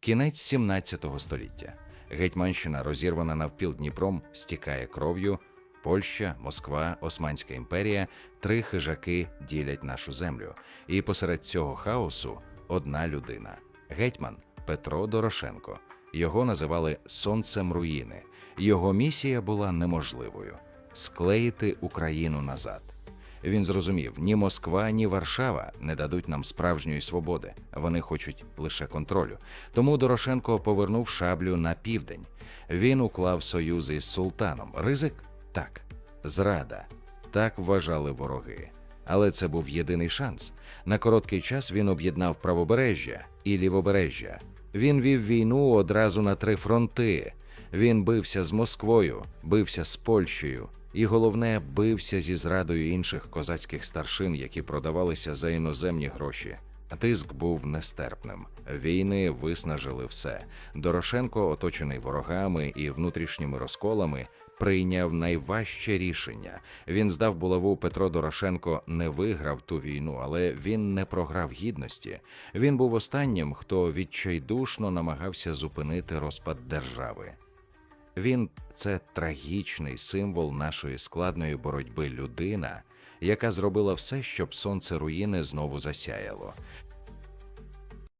Кінець 17 століття. Гетьманщина, розірвана навпіл Дніпром, стікає кров'ю. Польща, Москва, Османська імперія, три хижаки ділять нашу землю. І посеред цього хаосу одна людина гетьман Петро Дорошенко. Його називали сонцем руїни. Його місія була неможливою склеїти Україну назад. Він зрозумів, ні Москва, ні Варшава не дадуть нам справжньої свободи. Вони хочуть лише контролю. Тому Дорошенко повернув шаблю на південь. Він уклав союзи із султаном. Ризик так, зрада. Так вважали вороги. Але це був єдиний шанс. На короткий час він об'єднав правобережжя і лівобережжя. Він вів війну одразу на три фронти. Він бився з Москвою, бився з Польщею, і головне, бився зі зрадою інших козацьких старшин, які продавалися за іноземні гроші. Тиск був нестерпним. Війни виснажили все. Дорошенко, оточений ворогами і внутрішніми розколами, прийняв найважче рішення. Він здав булаву Петро Дорошенко не виграв ту війну, але він не програв гідності. Він був останнім, хто відчайдушно намагався зупинити розпад держави. Він це трагічний символ нашої складної боротьби людина, яка зробила все, щоб сонце руїни знову засяяло.